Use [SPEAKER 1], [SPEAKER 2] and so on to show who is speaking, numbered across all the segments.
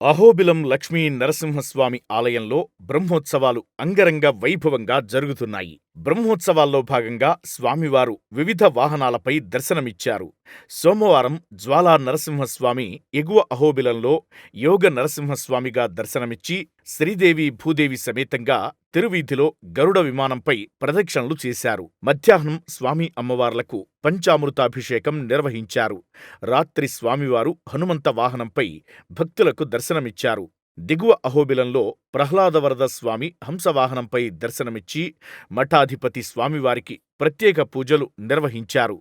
[SPEAKER 1] అహోబిలం లక్ష్మీ నరసింహస్వామి ఆలయంలో బ్రహ్మోత్సవాలు అంగరంగ వైభవంగా జరుగుతున్నాయి. బ్రహ్మోత్సవాల్లో భాగంగా స్వామివారు వివిధ వాహనాలపై దర్శనమిచ్చారు. సోమవారం జ్వాలా నరసింహస్వామి ఎగువ అహోబిలంలో యోగ నరసింహస్వామిగా దర్శనమిచ్చి శ్రీదేవి భూదేవి సమేతంగా తిరువీధిలో గరుడ విమానంపై ప్రదక్షిణలు చేశారు. మధ్యాహ్నం స్వామి అమ్మవార్లకు పంచామృతాభిషేకం నిర్వహించారు. రాత్రి స్వామివారు హనుమంత వాహనంపై భక్తులకు దర్శనమిచ్చారు. దిగువ అహోబిలంలో ప్రహ్లాదవరద స్వామి హంసవాహనంపై దర్శనమిచ్చి మఠాధిపతి స్వామివారికి ప్రత్యేక పూజలు నిర్వహించారు.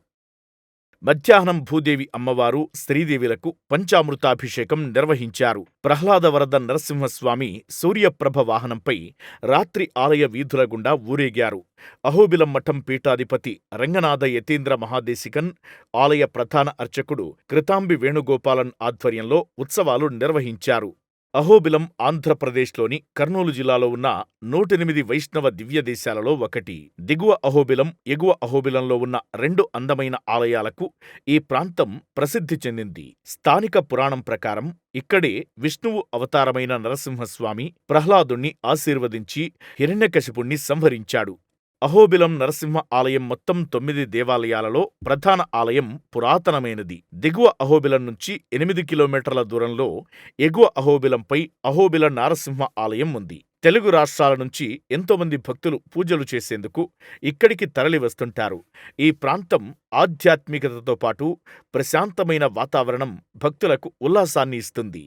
[SPEAKER 1] మధ్యాహ్నం భూదేవి అమ్మవారు, శ్రీదేవిలకు పంచామృతాభిషేకం నిర్వహించారు. ప్రహ్లాదవరద నరసింహస్వామి సూర్యప్రభ వాహనంపై రాత్రి ఆలయ వీధుల గుండా ఊరేగారు. అహోబిలం మఠం పీఠాధిపతి రంగనాథ యతీంద్ర మహాదేశికన్, ఆలయ ప్రధాన అర్చకుడు కృతాంబి వేణుగోపాలన్ ఆధ్వర్యంలో ఉత్సవాలు నిర్వహించారు. అహోబిలం ఆంధ్రప్రదేశ్లోని కర్నూలు జిల్లాలో ఉన్న నూటెనిమిది వైష్ణవ దివ్యదేశాలలో ఒకటి. దిగువ అహోబిలం, ఎగువ అహోబిలంలో ఉన్న రెండు అందమైన ఆలయాలకు ఈ ప్రాంతం ప్రసిద్ధి చెందింది. స్థానిక పురాణం ప్రకారం ఇక్కడే విష్ణువు అవతారమైన నరసింహస్వామి ప్రహ్లాదుణ్ణి ఆశీర్వదించి హిరణ్యకశిపుణ్ణి సంహరించాడు. అహోబిలం నరసింహ ఆలయం మొత్తం తొమ్మిది దేవాలయాలలో ప్రధాన ఆలయం పురాతనమైనది. దిగువ అహోబిలం నుంచి ఎనిమిది కిలోమీటర్ల దూరంలో ఎగువ అహోబిలంపై అహోబిల నారసింహ ఆలయం ఉంది. తెలుగు రాష్ట్రాల నుంచి ఎంతోమంది భక్తులు పూజలు చేసేందుకు ఇక్కడికి తరలి వస్తుంటారు ఈ ప్రాంతం ఆధ్యాత్మికతతో పాటు ప్రశాంతమైన వాతావరణం భక్తులకు ఉల్లాసాన్ని ఇస్తుంది.